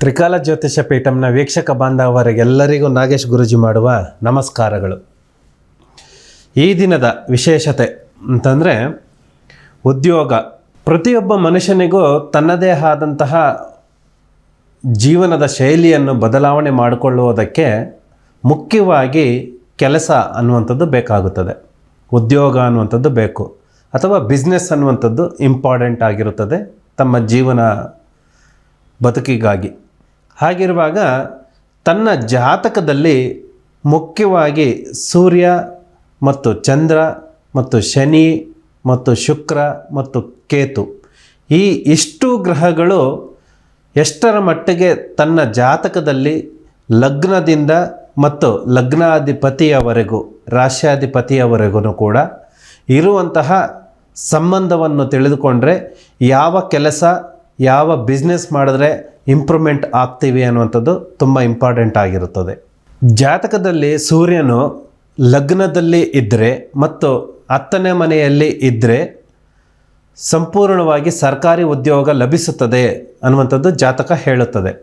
ತ್ರಿಕಾಲ ಜ್ಯೋತಿಷ ಪೀಠಂನ ವೀಕ್ಷಕ ಬಾಂಧವರಿಗೆಲ್ಲರಿಗೂ ನಾಗೇಶ್ ಗುರುಜಿ ಮಾಡುವ ನಮಸ್ಕಾರಗಳು. ಈ ದಿನದ ವಿಶೇಷತೆ ಅಂತಂದರೆ, ಉದ್ಯೋಗ. ಪ್ರತಿಯೊಬ್ಬ ಮನುಷ್ಯನಿಗೂ ತನ್ನದೇ ಆದಂತಹ ಜೀವನದ ಶೈಲಿಯನ್ನು ಬದಲಾವಣೆ ಮಾಡಿಕೊಳ್ಳುವುದಕ್ಕೆ ಮುಖ್ಯವಾಗಿ ಕೆಲಸ ಅನ್ನುವಂಥದ್ದು ಬೇಕಾಗುತ್ತದೆ. ಉದ್ಯೋಗ ಅನ್ನುವಂಥದ್ದು ಬೇಕು. ಅಥವಾ ಬಿಸ್ನೆಸ್ ಅನ್ನುವಂಥದ್ದು ಇಂಪಾರ್ಟೆಂಟ್ ಆಗಿರುತ್ತದೆ ತಮ್ಮ ಜೀವನ ಬದುಕಿಗಾಗಿ. ಹಾಗಿರುವಾಗ ತನ್ನ ಜಾತಕದಲ್ಲಿ ಮುಖ್ಯವಾಗಿ ಸೂರ್ಯ ಮತ್ತು ಚಂದ್ರ ಮತ್ತು ಶನಿ ಮತ್ತು ಶುಕ್ರ ಮತ್ತು ಕೇತು. ಈ ಇಷ್ಟು ಗ್ರಹಗಳು ಎಷ್ಟರ ಮಟ್ಟಿಗೆ ತನ್ನ ಜಾತಕದಲ್ಲಿ ಲಗ್ನದಿಂದ ಮತ್ತು ಲಗ್ನಾಧಿಪತಿಯವರೆಗೂ, ರಾಶ್ಯಾಧಿಪತಿಯವರೆಗೂ ಕೂಡ ಇರುವಂತಹ ಸಂಬಂಧವನ್ನು ತಿಳಿದುಕೊಂಡ್ರೆ ಯಾವ ಕೆಲಸ, ಯಾವ ಬಿಸ್ನೆಸ್ ಮಾಡಿದ್ರೆ ಇಂಪ್ರೂವ್ಮೆಂಟ್ ಆಗ್ತೀವಿ ಅನ್ನುವಂಥದ್ದು ತುಂಬ ಇಂಪಾರ್ಟೆಂಟ್ ಆಗಿರುತ್ತದೆ. ಜಾತಕದಲ್ಲಿ ಸೂರ್ಯನು ಲಗ್ನದಲ್ಲಿ ಇದ್ದರೆ ಮತ್ತು ಹತ್ತನೇ ಮನೆಯಲ್ಲಿ ಇದ್ದರೆ ಸಂಪೂರ್ಣವಾಗಿ ಸರ್ಕಾರಿ ಉದ್ಯೋಗ ಲಭಿಸುತ್ತದೆ ಅನ್ನುವಂಥದ್ದು ಜಾತಕ ಹೇಳುತ್ತದೆ.